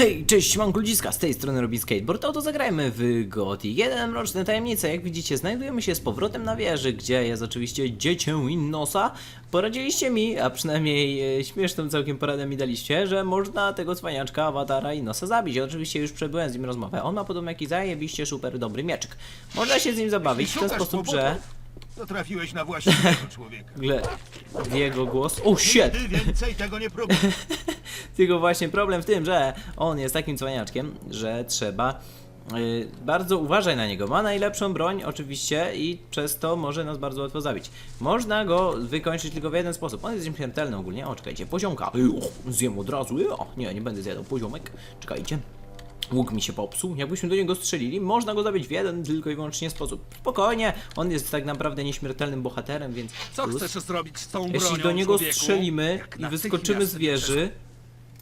Hej, cześć, mam ludziska, z tej strony Robin Skateboard, oto zagrajmy w GOTI 1 Mroczne Tajemnice, jak widzicie znajdujemy się z powrotem na wieży, gdzie jest oczywiście dziecię Innosa Poradziliście mi, a przynajmniej e, śmieszną całkiem poradę mi daliście, że można tego cwaniaczka, awatara Innosa zabić, oczywiście już przebyłem z nim rozmowę, on ma podobno jakiś zajebiście super dobry mieczyk Można się z nim zabawić w ten Szukasz sposób, że... To trafiłeś na właściwego człowieka. Gle... Jego głos... O, shit! Ty więcej tego nie próbuj. Tylko właśnie problem w tym, że on jest takim cwaniaczkiem, że trzeba yy, bardzo uważać na niego. Ma najlepszą broń oczywiście i przez to może nas bardzo łatwo zabić. Można go wykończyć tylko w jeden sposób. On jest nieśmiertelny ogólnie. O, czekajcie, poziomka. O, zjem od razu. O, nie, nie będę zjadał poziomek. Czekajcie. Łuk mi się popsuł. Jakbyśmy do niego strzelili, można go zabić w jeden tylko i wyłącznie sposób. Spokojnie, on jest tak naprawdę nieśmiertelnym bohaterem, więc. Co plus- chcesz zrobić z tą bronią, jeśli do niego człowieku? strzelimy Jak i wyskoczymy z wieży.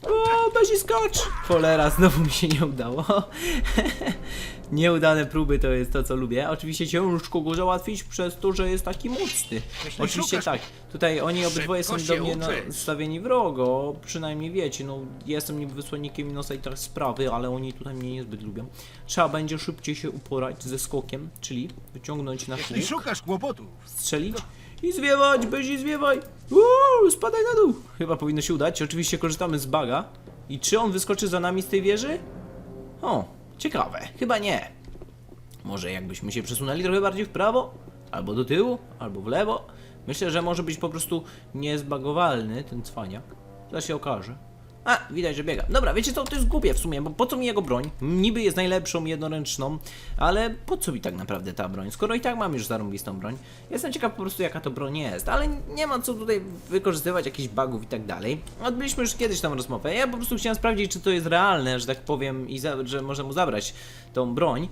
O, Bezi skocz! Cholera, znowu mi się nie udało. Nieudane próby to jest to, co lubię. Oczywiście ciężko go załatwić przez to, że jest taki mocny. Jeśli Oczywiście tak. Tutaj oni obydwoje są do mnie nastawieni wrogo. Przynajmniej wiecie, no jestem niby wysłannikiem Inosa i teraz sprawy, ale oni tutaj mnie niezbyt lubią. Trzeba będzie szybciej się uporać ze skokiem, czyli wyciągnąć na Jeśli szukasz kłopotów, strzelić i zwiewać, Bezi zwiewaj! Uuu, spadaj na dół! Chyba powinno się udać. Oczywiście korzystamy z baga. I czy on wyskoczy za nami z tej wieży? O, ciekawe. Chyba nie. Może jakbyśmy się przesunęli trochę bardziej w prawo? Albo do tyłu? Albo w lewo? Myślę, że może być po prostu niezbagowalny ten cwaniak. Zaraz się okaże. A, widać, że biega. Dobra, wiecie co, to jest głupie w sumie, bo po co mi jego broń? Niby jest najlepszą, jednoręczną, ale po co mi tak naprawdę ta broń, skoro i tak mam już zarąbistą broń? Jestem ciekaw po prostu jaka to broń jest, ale nie ma co tutaj wykorzystywać jakichś bugów i tak dalej. Odbyliśmy już kiedyś tam rozmowę, ja po prostu chciałem sprawdzić, czy to jest realne, że tak powiem, i że można mu zabrać tą broń.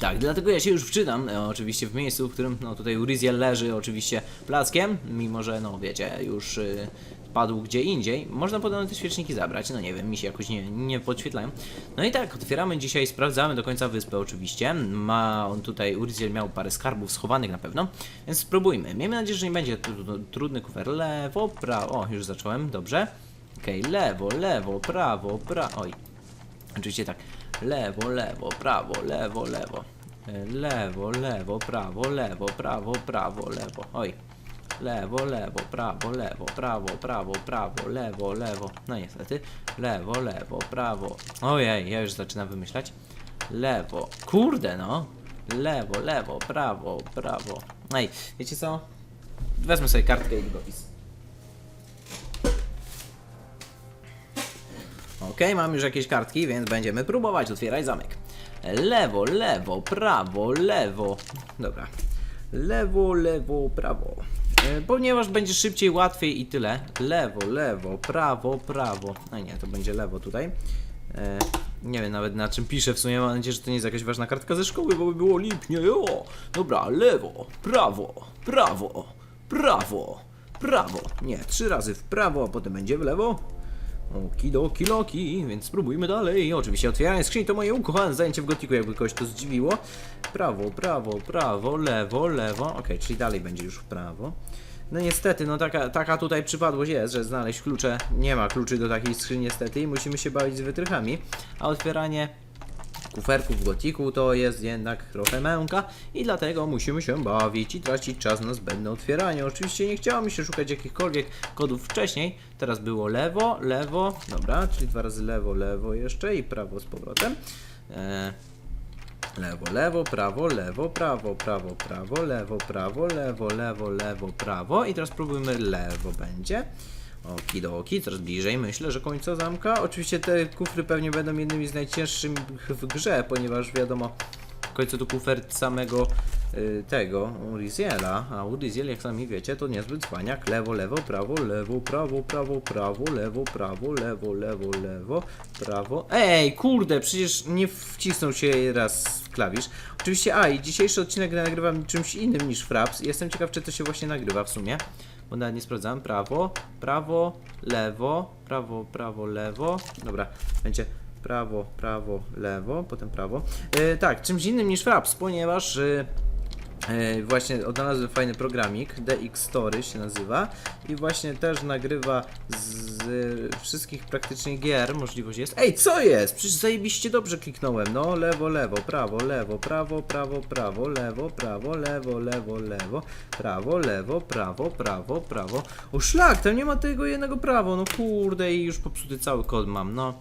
Tak, dlatego ja się już wczytam, e, oczywiście w miejscu, w którym, no tutaj Uriziel leży oczywiście plackiem, mimo że, no wiecie, już y, padł gdzie indziej. Można podobno te świeczniki zabrać, no nie wiem, mi się jakoś nie, nie podświetlają. No i tak, otwieramy dzisiaj, sprawdzamy do końca wyspę oczywiście. Ma on tutaj, Uriziel miał parę skarbów schowanych na pewno, więc spróbujmy. Miejmy nadzieję, że nie będzie tru- tru- trudny kufer. Lewo, prawo, o, już zacząłem, dobrze. Okej, lewo, lewo, prawo, prawo, oj, Oczywiście tak. Lewo, lewo, prawo, lewo, lewo. E, Lewo, lewo, prawo, lewo, prawo, prawo, lewo. Oj. Lewo, lewo, prawo, lewo, prawo, prawo, prawo, lewo, lewo. No niestety. Lewo, lewo, prawo. Ojej, ja już zaczynam wymyślać. Lewo. Kurde no. Lewo, lewo, prawo, prawo. Ej, wiecie co? Wezmę sobie kartkę i długopis. Okej, mam już jakieś kartki, więc będziemy próbować otwierać zamek. Lewo, lewo, prawo, lewo. Dobra. Lewo, lewo, prawo. E, ponieważ będzie szybciej, łatwiej i tyle. Lewo, lewo, prawo, prawo. No nie, to będzie lewo tutaj. E, nie wiem nawet na czym piszę, w sumie mam nadzieję, że to nie jest jakaś ważna kartka ze szkoły, bo by było lipnie. O, dobra, lewo, prawo, prawo, prawo, prawo. Nie, trzy razy w prawo, a potem będzie w lewo. Okidoki loki, więc spróbujmy dalej. Oczywiście otwieranie skrzyni to moje ukochane zajęcie w gotiku, jakby kogoś to zdziwiło. Prawo, prawo, prawo, lewo, lewo. Okej, czyli dalej będzie już w prawo. No niestety, no taka, taka tutaj przypadłość jest, że znaleźć klucze, nie ma kluczy do takiej skrzyni niestety i musimy się bawić z wytrychami. A otwieranie kuferków w gotiku to jest jednak trochę męka i dlatego musimy się bawić i tracić czas na zbędne otwieranie. Oczywiście nie chciało mi się szukać jakichkolwiek kodów wcześniej, teraz było lewo, lewo, dobra, czyli dwa razy lewo, lewo jeszcze i prawo z powrotem. Eee, Lewo, lewo, prawo, lewo, prawo, prawo, prawo, lewo, prawo, lewo, lewo, lewo, prawo i teraz spróbujmy lewo będzie. Okidoki, coraz bliżej myślę, że końca zamka. Oczywiście te kufry pewnie będą jednymi z najcięższych w grze, ponieważ wiadomo, w końcu to kufer samego y, tego Uriziela, a Uriziel jak sami wiecie to niezbyt cwaniak. Lewo, lewo, prawo, lewo, prawo, prawo, prawo, lewo, prawo, lewo, lewo, lewo, prawo. Ej, kurde, przecież nie wcisnął się raz w klawisz. Oczywiście, a i dzisiejszy odcinek nagrywam czymś innym niż Fraps. Jestem ciekaw, czy to się właśnie nagrywa w sumie. Bo nawet nie sprawdzałem. Prawo, prawo, lewo, prawo, prawo, lewo. Dobra, będzie prawo, prawo, lewo, potem prawo. E, tak, czymś innym niż Fraps, ponieważ e, E, właśnie odnalazłem fajny programik, DX Story się nazywa i właśnie też nagrywa z wszystkich praktycznie gier, możliwość jest. Ej, co jest? Przecież zajebiście dobrze kliknąłem, no, lewo, lewo, prawo, lewo, prawo, prawo, prawo, lewo, prawo, lewo, lewo, lewo, prawo, lewo, prawo, prawo, prawo. O szlak, tam nie ma tego jednego prawo, no kurde i już popsuty cały kod mam, no.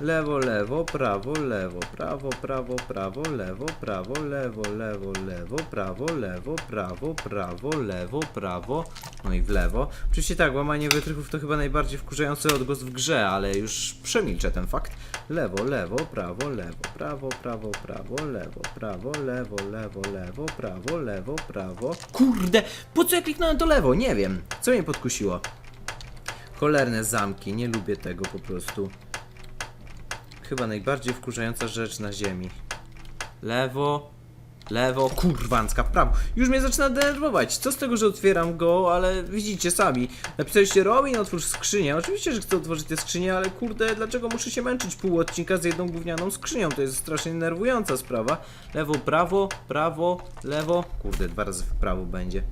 Lewo, lewo, prawo, lewo, prawo, prawo, prawo, lewo, prawo, lewo, lewo, lewo, prawo, lewo, prawo, prawo, lewo, prawo, no i w lewo. Oczywiście tak, łamanie wytrychów to chyba najbardziej wkurzający odgłos w grze, ale już przemilczę ten fakt. Lewo, lewo, prawo, lewo, prawo, prawo, prawo, lewo, prawo, lewo, lewo, lewo, prawo, lewo, prawo. Kurde, po co ja kliknąłem to lewo? Nie wiem. Co mnie podkusiło? Cholerne zamki, nie lubię tego po prostu. Chyba najbardziej wkurzająca rzecz na ziemi. Lewo, lewo, kurwancka, prawo. Już mnie zaczyna denerwować. Co z tego, że otwieram go, ale widzicie sami. Napisaliście Robin, otwórz skrzynię. Oczywiście, że chcę otworzyć tę skrzynię, ale kurde, dlaczego muszę się męczyć pół odcinka z jedną gównianą skrzynią? To jest strasznie denerwująca sprawa. Lewo, prawo, prawo, lewo. Kurde, dwa razy w prawo będzie.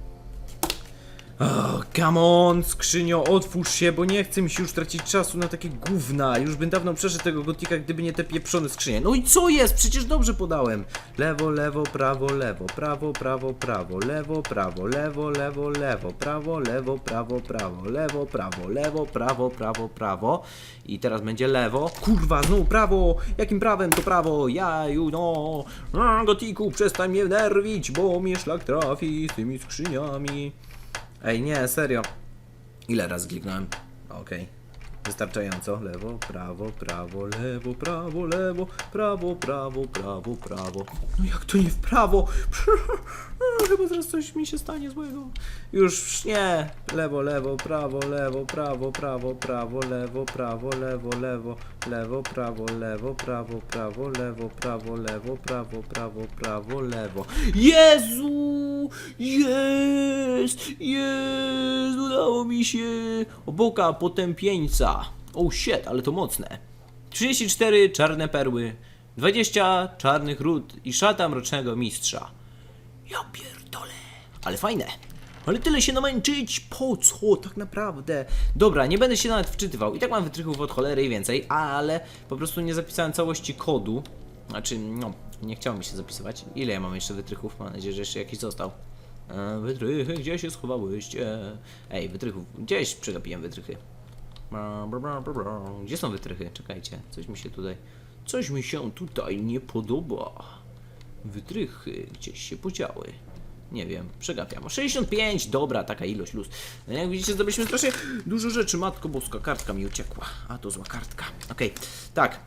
Oh, come on, skrzynio, otwórz się, bo nie chcę mi się już tracić czasu na takie gówna. Już bym dawno przeszedł tego gotika, gdyby nie te pieprzone skrzynie. No i co jest? Przecież dobrze podałem. Lewo, lewo, prawo, lewo, prawo, prawo, prawo, lewo, prawo, lewo, lewo, lewo, prawo, lewo, prawo, prawo, lewo, prawo, lewo, prawo, prawo, prawo. I teraz będzie lewo. Kurwa, znowu prawo. Jakim prawem to prawo? Jaju, no. Gotiku, przestań mnie nerwić, bo mnie szlak trafi z tymi skrzyniami. Ej, nie, serio. Ile razy kliknąłem? Okej. Wystarczająco. Lewo, prawo, prawo, lewo, prawo, lewo, prawo, prawo, prawo, prawo. No jak to nie w prawo? Chyba zaraz coś mi się stanie złego. Już nie. Lewo, lewo, prawo, lewo, prawo, prawo, prawo, lewo, prawo, lewo, lewo, lewo, prawo, lewo, prawo, prawo, lewo, prawo, lewo, prawo, prawo, prawo, lewo. Jezu! Jest! Jest! Udało mi się! Oboka potępieńca. Oh shit, ale to mocne. 34 czarne perły, 20 czarnych ród i szata mrocznego mistrza. Ja pierdolę. Ale fajne. Ale tyle się namęczyć, po co tak naprawdę? Dobra, nie będę się nawet wczytywał. I tak mam wytrychów od cholery i więcej, ale po prostu nie zapisałem całości kodu. Znaczy, no, nie chciało mi się zapisywać. Ile ja mam jeszcze wytrychów? Mam nadzieję, że jeszcze jakiś został. E, wytrychy, gdzie się schowałyście? Ej, wytrychów, gdzieś przegapiłem wytrychy. Gdzie są wytrychy? Czekajcie, coś mi się tutaj... Coś mi się tutaj nie podoba. Wytrychy gdzieś się podziały. Nie wiem, przegapiam. 65, dobra, taka ilość luz. No Jak widzicie, zdobyliśmy strasznie dużo rzeczy. Matko boska, kartka mi uciekła. A to zła kartka. Okej, tak.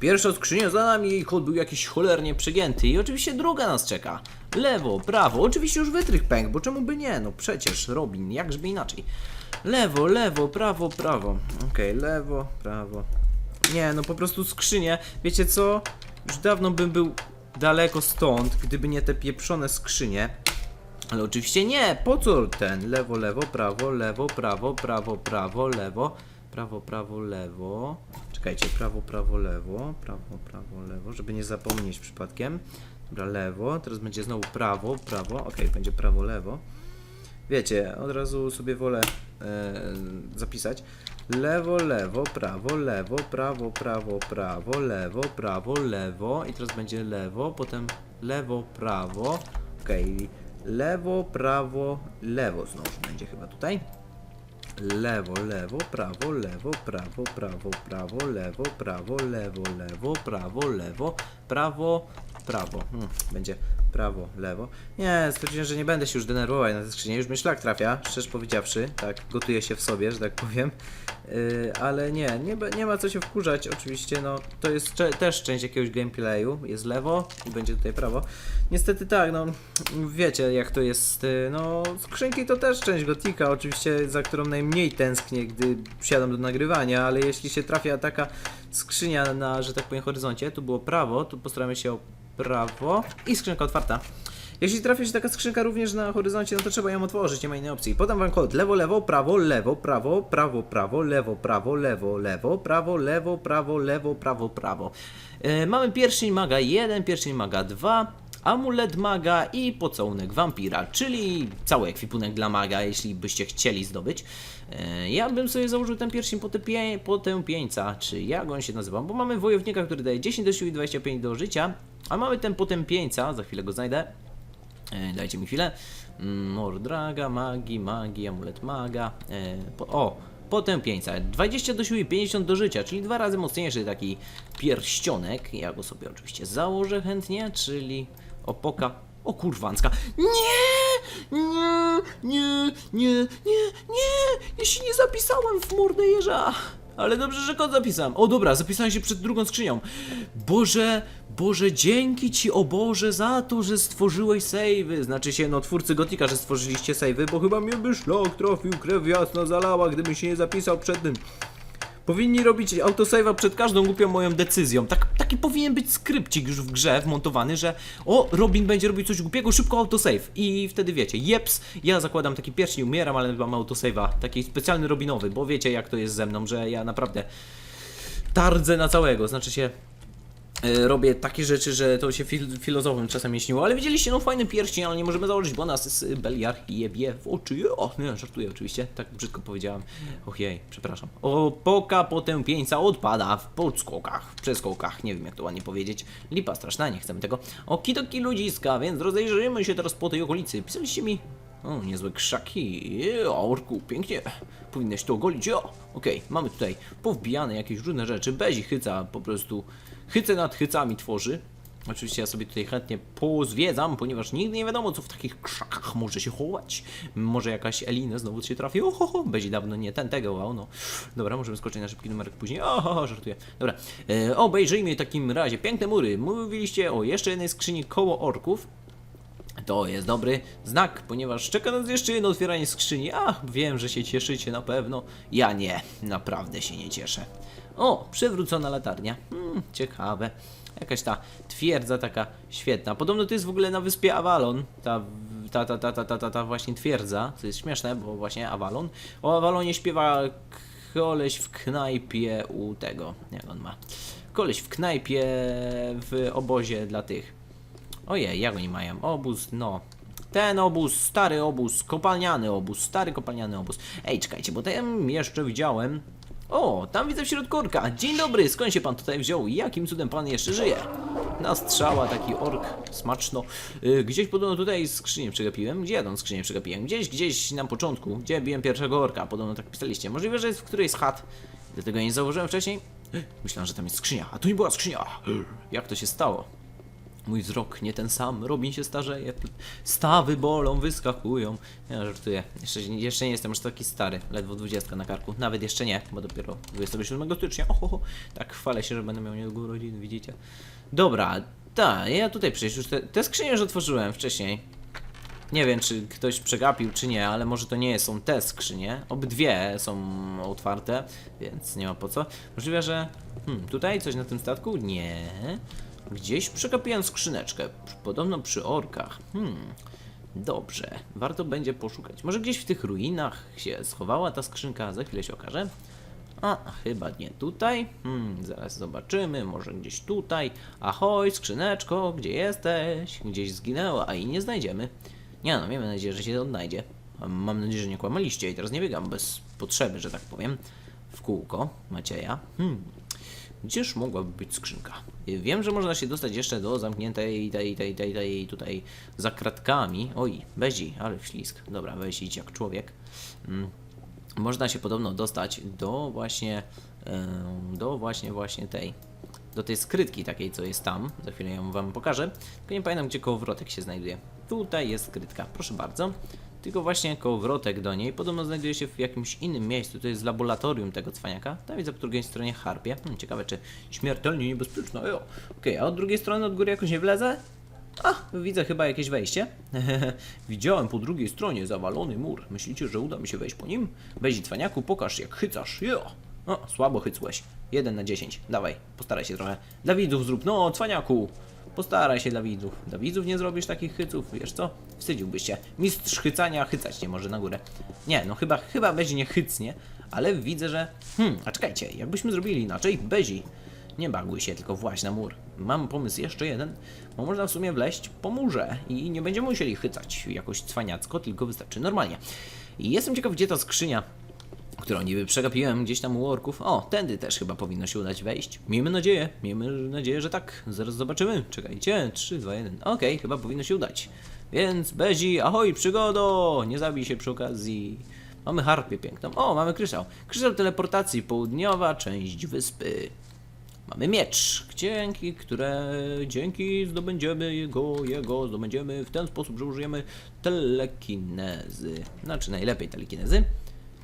Pierwsza skrzynia za nami, jej kod był jakiś cholernie przegięty i oczywiście druga nas czeka. Lewo, prawo, oczywiście już wytrych pęk, bo czemu by nie? No przecież Robin, jakżeby inaczej. Lewo, lewo, prawo, prawo. Okej, lewo, prawo. Nie, no po prostu skrzynie. Wiecie co? Już dawno bym był daleko stąd, gdyby nie te pieprzone skrzynie. Ale oczywiście nie, po co ten? Lewo, lewo, prawo, lewo, prawo, prawo, prawo, lewo, prawo, prawo, lewo. Czekajcie, prawo, prawo, lewo, prawo, prawo, lewo, żeby nie zapomnieć przypadkiem. Dobra, lewo, teraz będzie znowu prawo, prawo, okej, będzie prawo, lewo. Wiecie, od razu sobie wolę zapisać. Lewo, lewo, prawo, lewo, prawo, prawo, prawo, lewo, prawo, lewo i teraz będzie lewo, potem lewo, prawo. Okej, lewo, prawo, lewo znowu będzie chyba tutaj. Lewo, lewo, prawo, lewo, prawo, prawo, prawo, lewo, prawo, lewo, lewo, prawo, lewo, prawo, prawo. Hmm, będzie prawo, lewo. Nie, stwierdziłem, że nie będę się już denerwować na tej skrzyni. Już mnie szlak trafia, szczerze powiedziawszy. Tak, gotuje się w sobie, że tak powiem. Yy, ale nie, nie, nie ma co się wkurzać. Oczywiście, no, to jest też część jakiegoś gameplayu. Jest lewo i będzie tutaj prawo. Niestety tak, no, wiecie jak to jest. yy, No, skrzynki to też część gotika, oczywiście, za którą najmniej tęsknię, gdy siadam do nagrywania, ale jeśli się trafia taka skrzynia na, że tak powiem, horyzoncie, tu było prawo, to postaramy się prawo i skrzynka otwarta. Jeśli trafi się taka skrzynka również na horyzoncie, no to trzeba ją otworzyć, nie ma innej opcji. Podam wam kod lewo, lewo, prawo, lewo, prawo, prawo, prawo, lewo, prawo, lewo, lewo, prawo, lewo, prawo, lewo, prawo, prawo. E, mamy pierścień maga 1, pierścień maga 2, amulet maga i pocałunek wampira, czyli cały ekwipunek dla maga, jeśli byście chcieli zdobyć. E, Ja bym sobie założył ten pierścień potępie, potępieńca, czy jak on się nazywa, bo mamy wojownika, który daje 10 do siły i 25 do życia, a mamy ten potępieńca, za chwilę go znajdę. E, Dajcie mi chwilę. Mm, Mordraga, magii, magii, amulet maga. E, po, o, potępieńca. 20 do siły i 50 do życia, czyli dwa razy mocniejszy taki pierścionek. Ja go sobie oczywiście założę chętnie, czyli opoka. O kurwanska. Nie! Nie! Nie! Nie! Nie! Nie! Ja się nie zapisałem w mordę jeża! Ale dobrze, że kod zapisałem. O dobra, zapisałem się przed drugą skrzynią. Boże, Boże, dzięki Ci, o Boże, za to, że stworzyłeś savey. Znaczy się, no, twórcy Gotika, że stworzyliście savey, bo chyba mnie by szlok trafił, krew jasno zalała, gdybym się nie zapisał przed tym. Powinni robić autosave'a przed każdą głupią moją decyzją. Tak, taki powinien być skrypcik już w grze wmontowany, że o, Robin będzie robił coś głupiego, szybko autosave. I wtedy wiecie, jeps, ja zakładam taki pierścień, umieram, ale mam autosave'a, taki specjalny Robinowy, bo wiecie jak to jest ze mną, że ja naprawdę tardzę na całego, znaczy się robię takie rzeczy, że to się fil filozofem czasem śniło, ale widzieliście, no fajny pierścień, ale nie możemy założyć, bo nas z Beliar jebie w oczy. O, nie, żartuję oczywiście, tak brzydko powiedziałem. Och jej, przepraszam. Opoka potępieńca odpada w podskokach, w przeskokach, nie wiem jak to ładnie powiedzieć. Lipa straszna, nie chcemy tego. Okidoki ludziska, więc rozejrzyjmy się teraz po tej okolicy. Pisaliście mi o, niezłe krzaki. Je, orku, pięknie. Powinnaś to ogolić. O, okej, mamy tutaj powbijane jakieś różne rzeczy. Bezi hyca po prostu hyce nad hycami tworzy. Oczywiście ja sobie tutaj chętnie pozwiedzam, ponieważ nigdy nie wiadomo, co w takich krzakach może się chować. Może jakaś Elina znowu się trafi. Oho, Bezi dawno nie ten tego, wow, no. Dobra, możemy skoczyć na szybki numerek później. Oho, żartuję. Dobra, e, obejrzyjmy w takim razie piękne mury. Mówiliście o jeszcze jednej skrzyni koło orków. To jest dobry znak, ponieważ czeka nas jeszcze jedno otwieranie skrzyni. Ach, wiem, że się cieszycie na pewno. Ja nie, naprawdę się nie cieszę. O, przewrócona latarnia. Hmm, ciekawe. Jakaś ta twierdza taka świetna. Podobno to jest w ogóle na wyspie Avalon. Ta, ta, ta, ta, ta, ta, ta, ta właśnie twierdza. Co jest śmieszne, bo właśnie Avalon. O Avalonie śpiewa koleś w knajpie u tego. Jak on ma? Koleś w knajpie w obozie dla tych. Ojej, jak oni mają? Obóz, no. Ten obóz, stary obóz, kopalniany obóz, stary kopalniany obóz. Ej, czekajcie, bo tam jeszcze widziałem... O, tam widzę wśród korka. Dzień dobry, skąd się pan tutaj wziął? Jakim cudem pan jeszcze żyje? Na strzała, taki ork, smaczno. Y, gdzieś podobno tutaj skrzynię przegapiłem. Gdzie ja tą skrzynię przegapiłem? Gdzieś, gdzieś na początku, gdzie biłem pierwszego orka. Podobno tak pisaliście. Możliwe, że jest w którejś z chat. Dlatego ja nie zauważyłem wcześniej. Myślałem, że tam jest skrzynia, a tu nie była skrzynia. Jak to się stało? Mój wzrok nie ten sam, Robin się starzeje, stawy bolą, wyskakują. Ja żartuję, jeszcze, jeszcze nie jestem aż taki stary, ledwo 20 na karku, nawet jeszcze nie, bo dopiero 27 stycznia, oho, tak chwalę się, że będę miał niedługo urodziny, widzicie. Dobra, tak, ja tutaj przecież już te, te skrzynie już otworzyłem wcześniej. Nie wiem, czy ktoś przegapił, czy nie, ale może to nie są te skrzynie. Obydwie są otwarte, więc nie ma po co. Możliwe, że... Hmm, tutaj coś na tym statku? Nie. Gdzieś przegapiłem skrzyneczkę. Podobno przy orkach. Hmm. Dobrze, warto będzie poszukać. Może gdzieś w tych ruinach się schowała ta skrzynka, za chwilę się okaże. A, chyba nie tutaj. Hmm, zaraz zobaczymy, może gdzieś tutaj. Ahoj, skrzyneczko, gdzie jesteś? Gdzieś zginęła i nie znajdziemy. Nie no, miejmy nadzieję, że się odnajdzie. A Mam nadzieję, że nie kłamaliście i teraz nie biegam bez potrzeby, że tak powiem. W kółko Macieja. Hmm. Gdzież mogłaby być skrzynka? Wiem, że można się dostać jeszcze do zamkniętej tej, tej, tej, tej tutaj za kratkami. Oj, bezi, ale ślisk. Dobra, weź idź jak człowiek. Mm. Można się podobno dostać do właśnie, do właśnie, właśnie tej, do tej skrytki takiej, co jest tam. Za chwilę ją wam pokażę. Tylko nie pamiętam, gdzie kołowrotek się znajduje. Tutaj jest skrytka, proszę bardzo. Tylko właśnie kołowrotek do niej podobno znajduje się w jakimś innym miejscu. To jest laboratorium tego cwaniaka. Tam widzę po drugiej stronie harpie. Hmm, ciekawe, czy śmiertelnie niebezpieczna. Jo. Okej, a od drugiej strony od góry jakoś nie wlezę? A, widzę chyba jakieś wejście. Widziałem po drugiej stronie zawalony mur. Myślicie, że uda mi się wejść po nim? Weź cwaniaku, pokaż jak chycasz. Jo. O, słabo chycłeś. 1 na 10. Dawaj, postaraj się trochę. Dla widzów zrób, no, cwaniaku. Postaraj się dla widzów. Dla widzów nie zrobisz takich hyców, wiesz co? Wstydziłbyś się. Mistrz chycania chycać nie może na górę. Nie, no chyba, chyba Bezi nie chycnie, ale widzę, że... Hmm, a czekajcie, jakbyśmy zrobili inaczej? Bezi, nie baguj się, tylko właź na mur. mam pomysł jeszcze jeden, bo można w sumie wleźć po murze i nie będziemy musieli chycać jakoś cwaniacko, tylko wystarczy normalnie. I jestem ciekaw, gdzie ta skrzynia, którą niby przegapiłem gdzieś tam u orków. O, tędy też chyba powinno się udać wejść. Miejmy nadzieję, miejmy nadzieję, że tak. Zaraz zobaczymy. Czekajcie, 3, 2, 1. Okej, chyba powinno się udać. Więc Bezi, ahoj, przygodo! Nie zabij się przy okazji. Mamy harpię piękną. O, mamy kryształ. Kryształ teleportacji, południowa część wyspy. Mamy miecz, dzięki, które, dzięki zdobędziemy jego, jego zdobędziemy w ten sposób, że użyjemy telekinezy. Znaczy najlepiej telekinezy.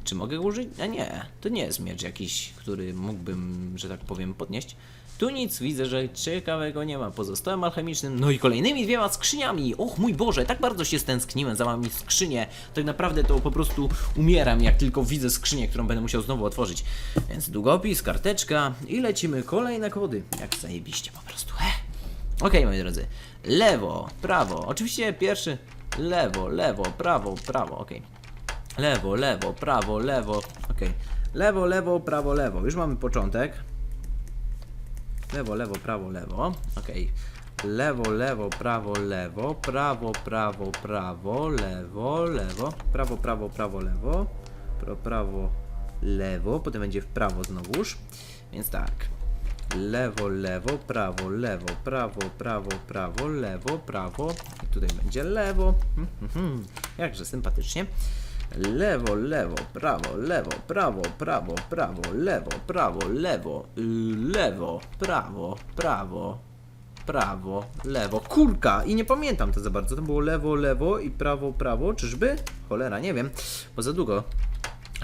Czy mogę użyć? A nie, to nie jest miecz jakiś, który mógłbym, że tak powiem, podnieść. Tu nic widzę, że ciekawego nie ma poza stołem alchemicznym, no i kolejnymi dwiema skrzyniami. Och mój Boże, tak bardzo się stęskniłem za wami skrzynię. Tak naprawdę to po prostu umieram, jak tylko widzę skrzynię, którą będę musiał znowu otworzyć. Więc długopis, karteczka i lecimy kolejne kody. Jak zajebiście po prostu. Heh. Okej, moi drodzy. Lewo, prawo. Oczywiście pierwszy. Lewo, lewo, prawo, prawo. Okej. Lewo, lewo, prawo, lewo. Okej. Lewo, lewo, prawo, lewo. Już mamy początek. Lewo, lewo, prawo, lewo. Okej. Lewo, lewo, prawo, lewo. Prawo, prawo, prawo, lewo, lewo. Prawo, prawo, prawo, lewo. Pro, prawo, lewo. Potem będzie w prawo znowuż. Więc tak. Lewo, lewo, prawo, lewo, prawo, prawo, prawo, lewo, prawo. I tutaj będzie lewo. Hmm, hmm, hmm. Jakże sympatycznie. Lewo, lewo, prawo, lewo, prawo, prawo, prawo, lewo, prawo, lewo, lewo, prawo, prawo, prawo, lewo. Kurka! I nie pamiętam to za bardzo. To było lewo, lewo i prawo, prawo. Czyżby? Cholera, nie wiem, bo za długo.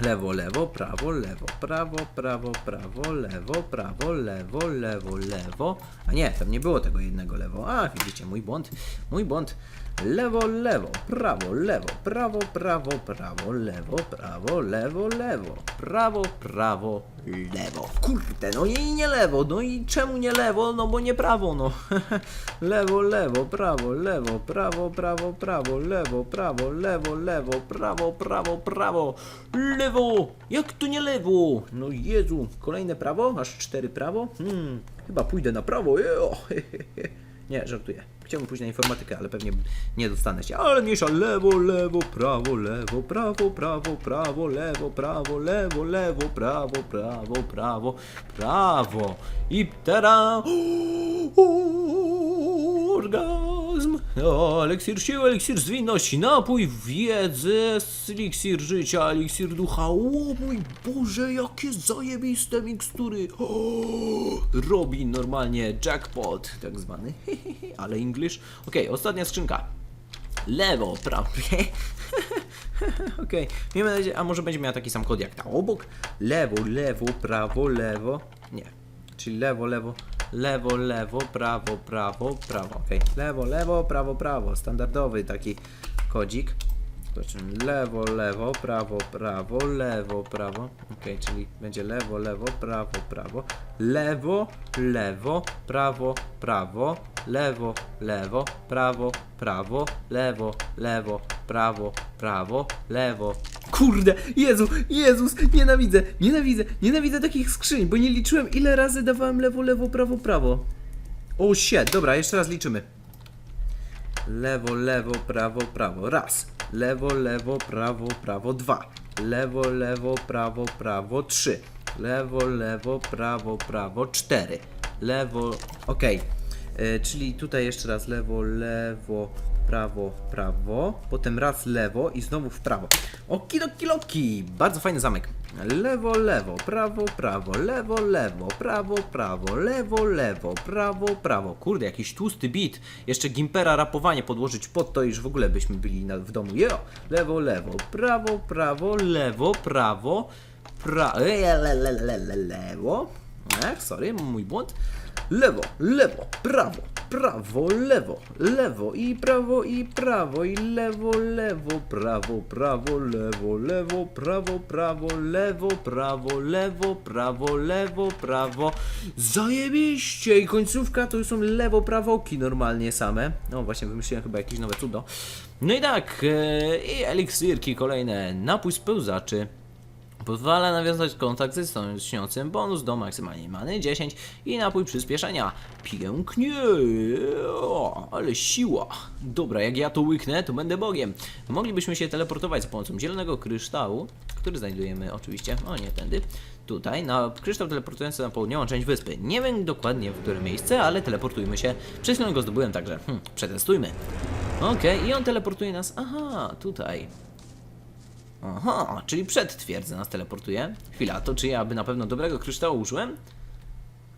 Lewo, lewo, prawo, lewo, prawo, prawo, prawo, lewo, prawo, lewo, lewo, lewo. A nie, tam nie było tego jednego lewo. A, widzicie, mój błąd, mój błąd. Lewo, lewo, prawo, lewo, prawo, prawo, prawo, lewo, prawo, lewo, lewo, prawo, prawo, lewo. Kurde, no i nie lewo, no i czemu nie lewo? No bo nie prawo, no. lewo, lewo, prawo, lewo, prawo, prawo, prawo, lewo, prawo, lewo, lewo, prawo, prawo, prawo, lewo. Jak to nie lewo? No Jezu, kolejne prawo? Aż cztery prawo? Hmm, chyba pójdę na prawo. Nie, żartuję. Chciałbym pójść na informatykę, ale pewnie nie dostanę się. Ale mniejsza lewo, lewo, prawo, lewo, prawo, prawo, prawo, lewo, prawo, lewo, lewo, prawo, prawo, prawo, prawo. I teraz... Orgazm! O, eliksir siły, eliksir zwinności, napój wiedzy, eliksir życia, eliksir ducha. O mój Boże, jakie zajebiste mikstury! O, robi normalnie jackpot, tak zwany. Ale English. Okej, ostatnia skrzynka. Lewo, prawo. Okej, miejmy nadzieję, a może będzie miała taki sam kod jak ta obok? Lewo, lewo, prawo, lewo. Nie. Czyli lewo, lewo, lewo, lewo, prawo, prawo, prawo. Okej, lewo, lewo, prawo, prawo. Standardowy taki kodzik. Zobaczymy. Lewo, lewo, prawo, prawo, lewo, prawo. Okej, czyli będzie lewo, lewo, prawo, prawo. Lewo, lewo, prawo, prawo. Lewo, lewo, prawo, prawo. Lewo, lewo, prawo, prawo. Lewo. Kurde, Jezu, Jezus, nienawidzę, nienawidzę, nienawidzę takich skrzyń, bo nie liczyłem ile razy dawałem lewo, lewo, prawo, prawo. O, shit, dobra, jeszcze raz liczymy. Lewo, lewo, prawo, prawo. Raz. Lewo, lewo, prawo, prawo. Dwa. Lewo, lewo, prawo, prawo. Trzy. Lewo, lewo, prawo, prawo. Cztery. Lewo. Okej. E, Czyli tutaj jeszcze raz lewo, lewo, prawo, prawo. Potem raz lewo i znowu w prawo. Okidoki loki. Bardzo fajny zamek. Lewo, lewo, prawo, prawo, lewo, lewo, prawo, prawo, lewo, lewo, prawo, prawo. Kurde, jakiś tłusty beat. Jeszcze Gimpera rapowanie podłożyć pod to, iż w ogóle byśmy byli na, w domu. Jo! Lewo, lewo, prawo, prawo, lewo, prawo, pra... le, le, le, le, le, lewo. Ech, sorry, mój błąd. Lewo, lewo, prawo, prawo, lewo, lewo i prawo i prawo i lewo, lewo, prawo, prawo, lewo, lewo, prawo, prawo, lewo, prawo, lewo, prawo, lewo, prawo. Zajebiście! I końcówka to już są lewo, prawoki normalnie same. No właśnie, wymyśliłem chyba jakieś nowe cudo. No i tak, e, i eliksirki kolejne, napój spełzaczy. Pozwala nawiązać kontakt ze śniącym bonus do maksymalnej many 10 i napój przyspieszenia. Pięknie! O, ale siła! Dobra, jak ja to łyknę, to będę Bogiem. Moglibyśmy się teleportować za pomocą zielonego kryształu, który znajdujemy oczywiście, o nie tędy, tutaj, na kryształ teleportujący na południową część wyspy. Nie wiem dokładnie w które miejsce, ale teleportujmy się. Przed go zdobyłem, także hmm, przetestujmy. Okej, i on teleportuje nas, aha, tutaj. Aha, czyli przed twierdzę nas teleportuje. Chwila, to czy ja by na pewno dobrego kryształu użyłem?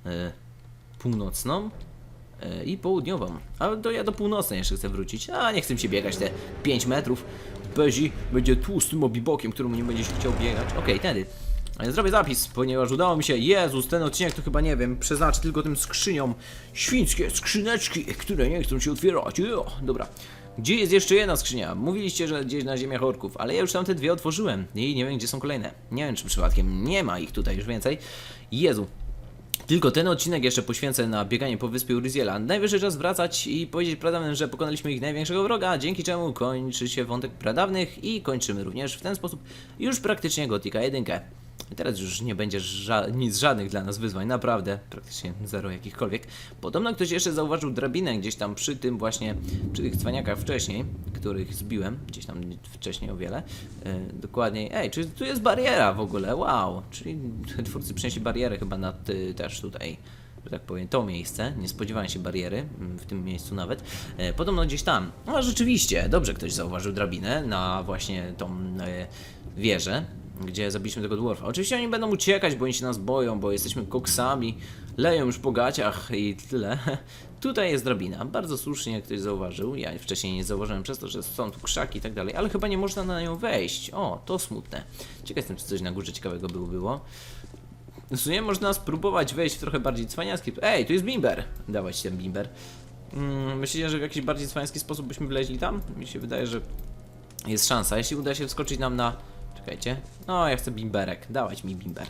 E, północną e, i południową. Ale to ja do północnej jeszcze chcę wrócić. A, nie chcę się biegać te 5 metrów. Bezi będzie tłustym obibokiem, któremu nie będzie się chciał biegać. Okej, tędy. Ale Zrobię zapis, ponieważ udało mi się. Jezus, ten odcinek to chyba nie wiem, przeznaczę tylko tym skrzyniom. Świńskie skrzyneczki, które nie chcą się otwierać. Jo, dobra. Gdzie jest jeszcze jedna skrzynia? Mówiliście, że gdzieś na ziemiach orków, ale ja już tam te dwie otworzyłem i nie wiem, gdzie są kolejne. Nie wiem, czy przypadkiem nie ma ich tutaj już więcej. Jezu. Tylko ten odcinek jeszcze poświęcę na bieganie po wyspie Uryziela. Najwyższy czas wracać i powiedzieć pradawnym, że pokonaliśmy ich największego wroga, dzięki czemu kończy się wątek pradawnych i kończymy również w ten sposób już praktycznie Gotika 1. I teraz już nie będzie ża nic żadnych dla nas wyzwań, naprawdę, praktycznie zero jakichkolwiek. Podobno ktoś jeszcze zauważył drabinę gdzieś tam przy tym właśnie, przy tych cwaniakach wcześniej, których zbiłem, gdzieś tam wcześniej o wiele. E, dokładniej, ej, czy tu jest bariera w ogóle? Wow, czyli twórcy przynieśli barierę chyba na ty, też tutaj że tak powiem, to miejsce. Nie spodziewałem się bariery mm, w tym miejscu nawet. E, podobno gdzieś tam. No rzeczywiście, dobrze ktoś zauważył drabinę na właśnie tą e, wieżę, gdzie zabiliśmy tego dwarfa. Oczywiście oni będą uciekać, bo oni się nas boją, bo jesteśmy koksami, leją już po gaciach i tyle. Tutaj jest drabina. Bardzo słusznie ktoś zauważył. Ja wcześniej nie zauważyłem przez to, że są tu krzaki i tak dalej, ale chyba nie można na nią wejść. O, to smutne. Ciekaw jestem, czy coś na górze ciekawego było. było. W sumie można spróbować wejść w trochę bardziej cwaniacki. Ej, tu jest bimber! Dawać ten bimber. Mm, myślicie, że w jakiś bardziej cwaniacki sposób byśmy wleźli tam? Mi się wydaje, że jest szansa. Jeśli uda się wskoczyć nam na... Czekajcie. No, ja chcę bimberek. Dawać mi bimber.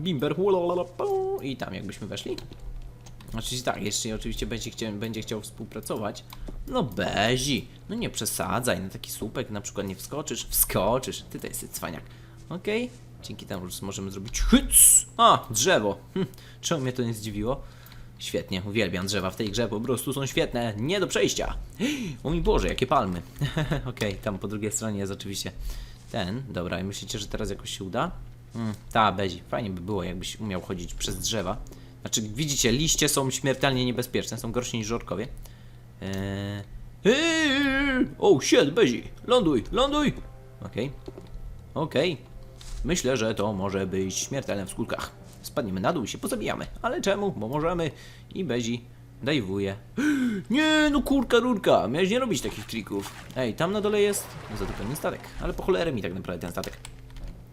Bimber. I tam jakbyśmy weszli. Oczywiście tak, jeszcze oczywiście będzie chciał, będzie chciał współpracować. No bezi. No nie przesadzaj. Na taki słupek na przykład nie wskoczysz. Wskoczysz. Ty to jesteś cwaniak. Okej. Dzięki temu możemy zrobić hyc. A, drzewo. Hm. Czemu mnie to nie zdziwiło? Świetnie, uwielbiam drzewa w tej grze, po prostu są świetne, nie do przejścia. O mi Boże, jakie palmy. Okej, tam po drugiej stronie jest oczywiście ten. Dobra, i myślicie, że teraz jakoś się uda? Mm, ta, Bezi, fajnie by było, jakbyś umiał chodzić przez drzewa. Znaczy, widzicie, liście są śmiertelnie niebezpieczne, są gorsze niż żorkowie. Eee... Eee! Oh shit, Bezi, ląduj, ląduj! Okej, okej. Myślę, że to może być śmiertelne w skutkach. Spadniemy na dół i się pozabijamy. Ale czemu? Bo możemy. I Bezi dajwuje. Nie, no kurka, rurka. Miałeś nie robić takich trików. Ej, tam na dole jest zadupiony statek. Ale po cholerę mi tak naprawdę ten statek.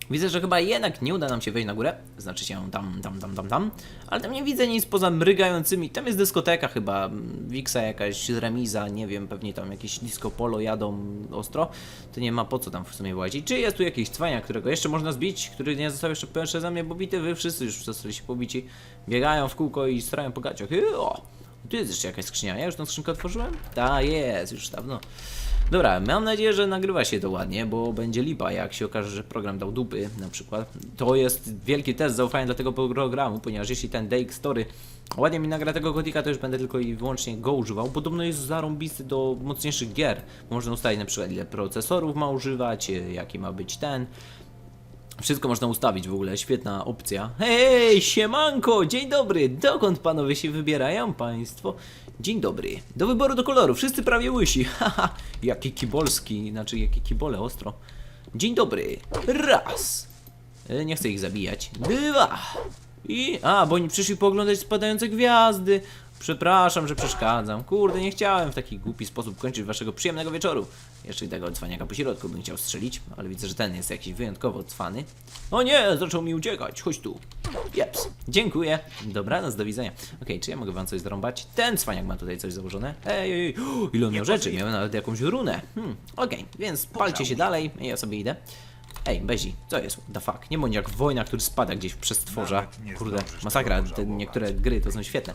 Widzę, że chyba jednak nie uda nam się wejść na górę. Znaczy się tam, tam, tam, tam, tam. Ale tam nie widzę nic poza mrygającymi. Tam jest dyskoteka chyba. mm, Wiksa jakaś remiza, nie wiem, pewnie tam jakieś disco polo jadą ostro. To nie ma po co tam w sumie łazić. Czy jest tu jakiś cwania, którego jeszcze można zbić, który nie został jeszcze przeze mnie pobity? Wy wszyscy już zostaliście pobici. Biegają w kółko i strają po gaciach. O! Tu jest jeszcze jakaś skrzynia. Ja już tą skrzynkę otworzyłem? Ta jest, już dawno. Dobra, mam nadzieję, że nagrywa się to ładnie, bo będzie lipa, jak się okaże, że program dał dupy na przykład. To jest wielki test zaufania dla tego programu, ponieważ jeśli ten DX Story ładnie mi nagra tego gotika, to już będę tylko i wyłącznie go używał. Podobno jest zarąbisty do mocniejszych gier. Można ustalić na przykład ile procesorów ma używać, e, jaki ma być ten. Wszystko można ustawić w ogóle, świetna opcja. Hej, siemanko, dzień dobry, dokąd panowie się wybierają państwo? Dzień dobry, do wyboru do koloru, wszyscy prawie łysi, haha, jaki kibolski, znaczy jakie kibole ostro. Dzień dobry, raz, E, nie chcę ich zabijać, dwa i, a, bo oni przyszli pooglądać spadające gwiazdy. Przepraszam, że przeszkadzam. Kurde, nie chciałem w taki głupi sposób kończyć waszego przyjemnego wieczoru. Jeszcze i tego cwaniaka po środku bym chciał strzelić, ale widzę, że ten jest jakiś wyjątkowo cwany. O nie, zaczął mi uciekać, chodź tu. Jeps, dziękuję. Dobranoc, do widzenia. Okej, czy ja mogę wam coś zarąbać? Ten cwaniak ma tutaj coś założone. Ej, ej, ej. O, ile on miał rzeczy, miał nawet jakąś runę. Hmm, okej, więc palcie się dalej, ja sobie idę. Ej, Bezi, co jest? The fuck? Nie bądź jak wojna, który spada gdzieś w przestworza. Kurde, masakra, te niektóre gry to są świetne.